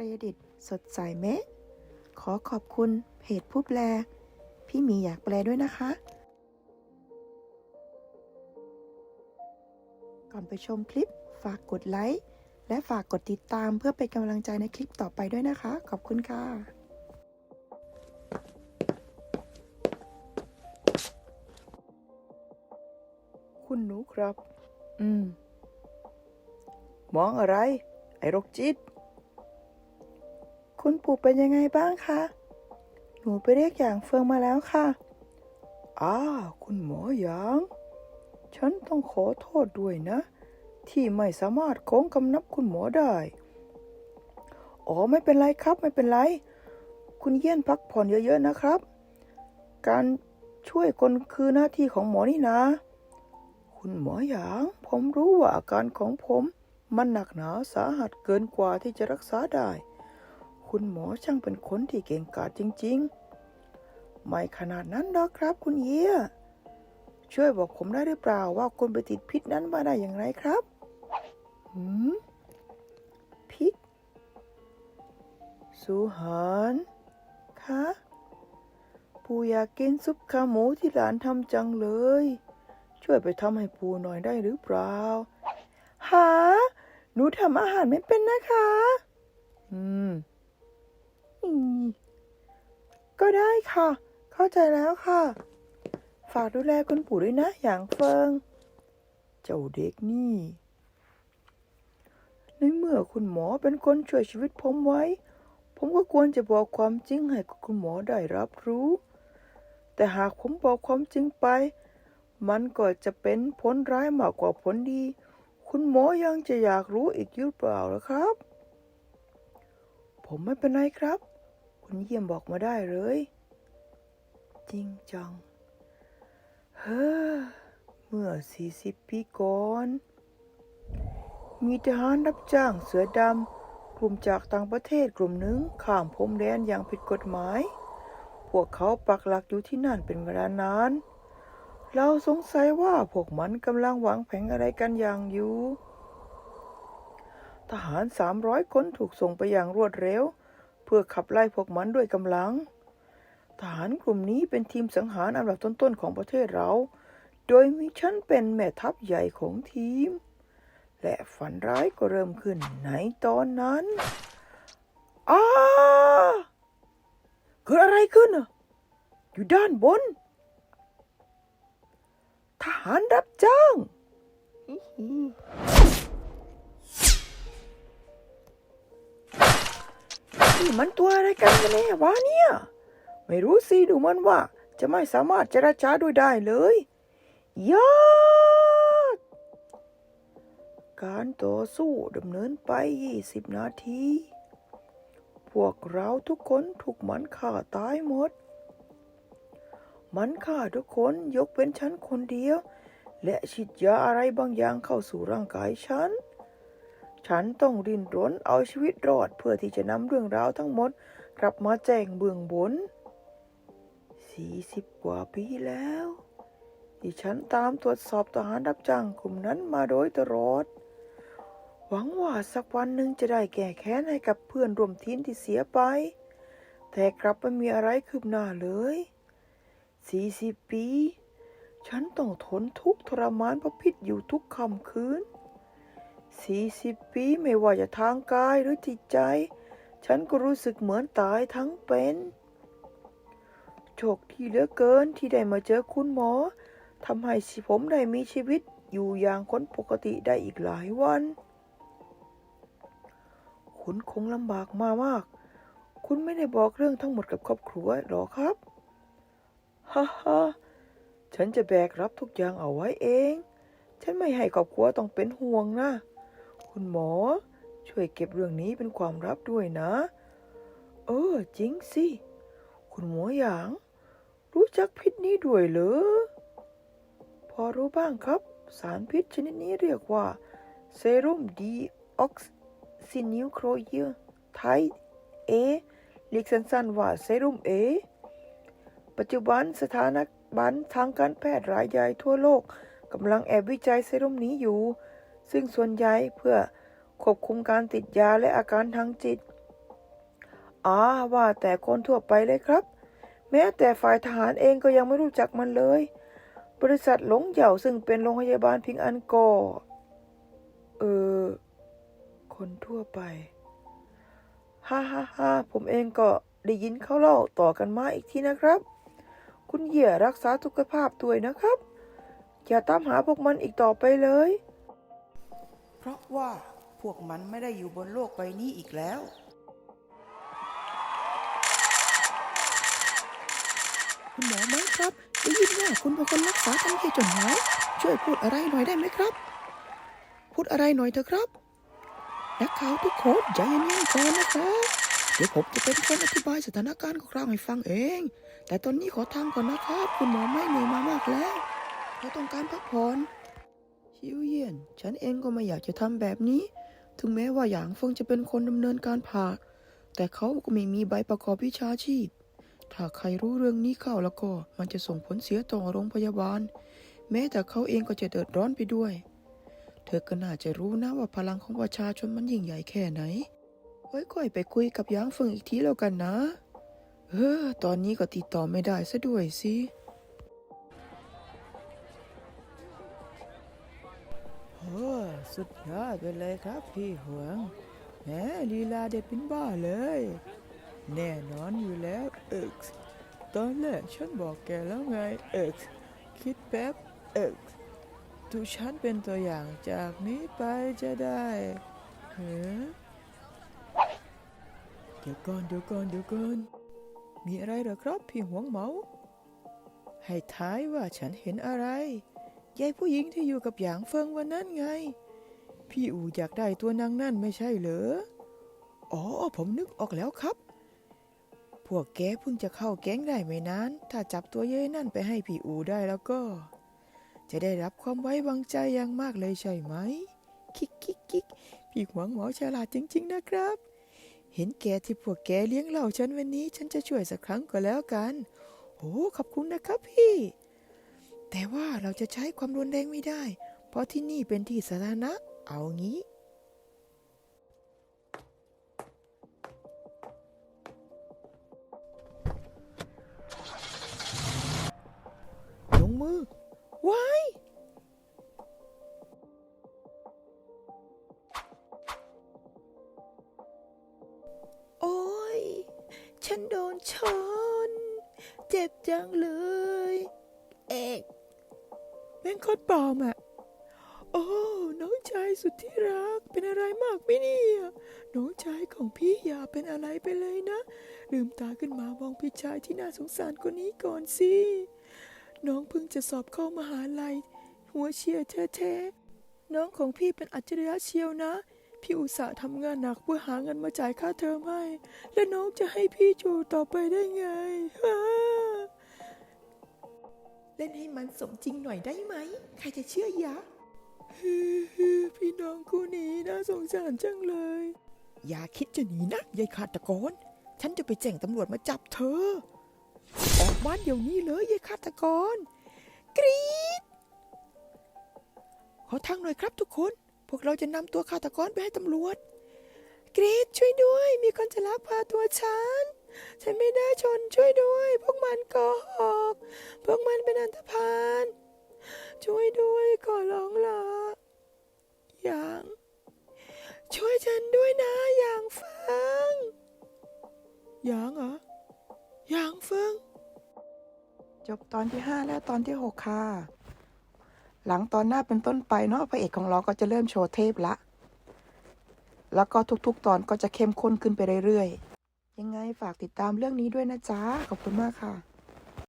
ปรดิษฐ์สดใสเมะ ขอขอบคุณเพจผู้แปล พี่หมีอยากแปลด้วยนะคะ ก่อนไปชมคลิปฝากกดไลค์และฝากกดติดตามเพื่อเป็นกำลังใจในคลิปต่อไปด้วยนะคะ ขอบคุณค่ะ คุณหนูครับ อืม มองอะไร ไอ้โรคจิต คุณปู่เป็นยังไงบ้างคะ หนูไปเรียกอย่างเฟืองมาแล้วค่ะอ้าคุณหมอหยาง ฉันต้องขอโทษด้วยนะ ที่ไม่สามารถโค้งกำนับคุณหมอได้ อ๋อไม่เป็นไรครับไม่เป็นไร คุณเยี่ยนพักผ่อนเยอะๆนะครับ การช่วยคนคือหน้าที่ของหมอนี่นะ คุณหมอหยาง ผมรู้ว่าอาการของผมมันหนักหนาสาหัสเกินกว่าที่จะรักษาได้ คุณหมอช่างเป็นคนที่เก่งกาจจริง ๆ ไม่ขนาดนั้นหรอกครับ คุณเยี่ยช่วยบอกผมได้หรือเปล่าว่าคุณไปติดพิษนั้นมาได้อย่างไรครับหืมพิษสุหานคะปู่อยากกินซุปขาหมูที่หลานทำจังเลย ช่วยไปทำให้ปู่หน่อยได้หรือเปล่าหาหนูทำอาหารไม่เป็นนะคะ อืม ก็ได้ค่ะ เข้าใจแล้วค่ะ ฝากดูแลคุณปู่ด้วยนะ อย่างเฟิง เจ้าเด็กนี่ ในเมื่อคุณหมอเป็นคนช่วยชีวิตผมไว้ ผมก็ควรจะบอกความจริงให้คุณหมอได้รับรู้ แต่หากผมบอกความจริงไป มันก็จะเป็นผลร้ายมากกว่าผลดี คุณหมอยังจะอยากรู้อีกหรือเปล่าล่ะครับ ผมไม่เป็นไรครับ คุณเยี่ยมบอกมาได้เลย จริงจัง เฮ้อ เมื่อ40ปีก่อน มีทหารรับจ้างเสือดำกลุ่มจากต่างประเทศกลุ่มหนึ่งข้ามพรมแดนอย่างผิดกฎหมาย พวกเขาปักหลักอยู่ที่นั่นเป็นเวลานาน เราสงสัยว่าพวกมันกำลังวางแผนอะไรกันอย่างอยู่ทหาร300คนถูกส่งไปอย่างรวดเร็ว เพื่อขับไล่พวกมันด้วยกำลัง ทหารกลุ่มนี้เป็นทีมสังหารอันดับต้นๆของประเทศเรา โดยมีฉันเป็นแม่ทัพใหญ่ของทีม และฝันร้ายก็เริ่มขึ้นในตอนนั้นอ้าเกิดอะไรขึ้นอะอยู่ด้านบน ทหารรับจ้าง นี่มันตัวอะไรกันกันแน่วะเนี่ย ไม่รู้สิดูเหมันว่า จะไม่สามารถเจรจาด้วยได้เลยยอดการต่อสู้ดำเนินไป20นาที พวกเราทุกคนถูกมันฆ่าตายหมด มันฆ่าทุกคนยกเป็นฉันคนเดียว และฉีดยาอะไรบางอย่างเข้าสู่ร่างกายฉัน ฉันต้องรินรนเอาชีวิตรอดเพื่อที่จะนำเรื่องราวทั้งหมด กลับมาแจ้งเบื้องบนสี่สิบกว่าปีแล้ว ที่ฉันตามตรวจสอบทหารรับจ้างกลุ่มนั้นมาโดยตลอด หวังว่าสักวันหนึ่งจะได้แก้แค้นให้กับเพื่อนร่วมทีมที่เสียไป แต่กลับไม่มีอะไรคืบหน้าเลยสี่สิบปี ฉันต้องทนทุกข์ทรมานเพราะพิษอยู่ทุกค่ำคืน สี่สิบปีไม่ว่าจะทางกายหรือจิตใจ ฉันก็รู้สึกเหมือนตายทั้งเป็นโชคดีเหลือเกินที่ได้มาเจอคุณหมอทำให้ผมได้มีชีวิตอยู่อย่างคนปกติได้อีกหลายวัน คุณคงลำบากมามาก คุณไม่ได้บอกเรื่องทั้งหมดกับครอบครัวหรอครับ ฮ่าฮ่าฉันจะแบกรับทุกอย่างเอาไว้เอง ฉันไม่ให้ครอบครัวต้องเป็นห่วงนะ คุณหมอ ช่วยเก็บเรื่องนี้เป็นความลับด้วยนะ เออ จริงสิ คุณหมอหยาง รู้จักพิษนี้ด้วยเหรอ พอรู้บ้างครับ สารพิษชนิดนี้เรียกว่าเซรุ่มดีออกซินิวโครเยอไทเอเรียกสั้นๆว่าเซรุ่มเอ ปัจจุบันสถานะบันทางการแพทย์รายใหญ่ทั่วโลกกำลังแอบวิจัยเซรุ่มนี้อยู่ ซึ่งส่วนใหญ่เพื่อควบคุมการติดยาและอาการทางจิตอ่าว่าแต่คนทั่วไปเลยครับ แม้แต่ฝ่ายทหารเองก็ยังไม่รู้จักมันเลย บริษัทหลงเหย่าซึ่งเป็นโรงพยาบาลพิงอันก็เออ คนทั่วไป ฮ่าฮ่าฮ่าผมเองก็ได้ยินเขาเล่าต่อกันมาอีกทีนะครับ คุณเหยี่ยรักษาสุขภาพด้วยนะครับ อย่าตามหาพวกมันอีกต่อไปเลย ราะว่าพวกมันไม่ได้อยู่บนโลกใบนี้อีกแล้ว คุณหมอไหมครับ ได้ยินว่าคุณเป็นคนรักษาทันทีจนหายช่วยพูดอะไรหน่อยได้ไหมครับ พูดอะไรหน่อยเถอะครับ นักข่าวทุกคนใจเย็นๆก่อนนะครับ เดี๋ยวผมจะเป็นคนอธิบายสถานการณ์ของเราให้ฟังเอง แต่ตอนนี้ขอทางก่อนนะครับ คุณหมอไม่เหนื่อยมามากแล้วเราต้องการพักผ่อน ชิวเยียน ฉันเองก็ไม่อยากจะทำแบบนี้ ถึงแม้ว่าหยางเฟิงจะเป็นคนดำเนินการผ่า แต่เขาก็ไม่มีใบประกอบวิชาชีพ ถ้าใครรู้เรื่องนี้เข้าแล้วก็ มันจะส่งผลเสียต่อโรงพยาบาล แม้แต่เขาเองก็จะเดือดร้อนไปด้วย เธอก็น่าจะรู้นะว่าพลังของประชาชนมันยิ่งใหญ่แค่ไหน ไว้ค่อยไปคุยกับหยางเฟิงอีกทีแล้วกันนะ เออ ตอนนี้ก็ติดต่อไม่ได้ซะด้วยสิ สุดยอดไปเลยครับพี่หวงแหมลีลาเด็ดเป็นบ้าเลย แน่นอนอยู่แล้วเอ็กซ์ตอนแรกฉันบอกแกแล้วไงเอ็กซ์คิดแป๊บเอ็กซ์ดูฉันเป็นตัวอย่างจากนี้ไปจะได้เฮ้เดี๋ยวก่อนเดี๋ยวก่อนเดี๋ยวก่อนมีอะไรเหรอครับพี่หวงเมา ให้ท้ายว่าฉันเห็นอะไรยายผู้หญิงที่อยู่กับหยางเฟิงวันนั้นไง พี่อูอยากได้ตัวนางนั่นไม่ใช่เหรอ อ๋อ ผมนึกออกแล้วครับ พวกแกเพิ่งจะเข้าแก๊งได้ไม่นาน ถ้าจับตัวเยายนั่นไปให้พี่อูได้แล้วก็ จะได้รับความไว้วางใจอย่างมากเลยใช่ไหม คิกคิกคิกพี่หวังหมอฉลาดจริง ๆ นะครับ เห็นแกที่พวกแกเลี้ยงเหล่าฉันวันนี้ ฉันจะช่วยสักครั้งก็แล้วกัน โอ้ขอบคุณนะครับพี่ แต่ว่าเราจะใช้ความรุนแรงไม่ได้ เพราะที่นี่เป็นที่สาธารณะ เอางี้ ลงมือว้โอ้ย ฉันโดนชน เจ็บจังเลย เอกแม่งโคตรปลอมอะ โอ้น้องชายสุดที่รักเป็นอะไรมากไหมเนี่ยน้องชายของพี่อย่าเป็นอะไรไปเลยนะ ลืมตาขึ้นมามองพี่ชายที่น่าสงสารคนนี้ก่อนสิน้องเพิ่งจะสอบเข้ามหาลัย หัวเชียร์แท้ๆน้องของพี่เป็นอัจฉริยะเชียวนะ พี่อุตส่าห์ทำงานหนักเพื่อหาเงินมาจ่ายค่าเทอมให้ และน้องจะให้พี่อยู่ต่อไปได้ไงเล่นให้มันสมจริงหน่อยได้ไหม ใครจะเชื่อยะ พี่น้องคู่นี้น่าสงสารจังเลย อย่าคิดจะหนีนะยายขาตกร ฉันจะไปแจ้งตำรวจมาจับเธอ ออกบ้านเดี๋ยวนี้เลยยายฆาตกร กรีดขอทางหน่อยครับทุกคน พวกเราจะนำตัวฆาตกรไปให้ตำรวจ กรีดช่วยด้วย มีคนจะลักพาตัวฉัน ฉันไม่ได้ชนช่วยด้วย พวกมันโกหกพวกมันเป็นอันธพาล ช่วยด้วยขอร้องละอย่าง ช่วยฉันด้วยนะอย่างเฟิงอย่างเหรออย่างเฟิงจบตอนที่ 5 และตอนที่ 6 ค่ะ หลังตอนหน้าเป็นต้นไปเนาะพระเอกของเราก็จะเริ่มโชว์เทพละ แล้วก็ทุกๆ ตอนก็จะเข้มข้นขึ้นไปเรื่อยๆ ยังไงฝากติดตามเรื่องนี้ด้วยนะจ๊ะ ขอบคุณมากค่ะ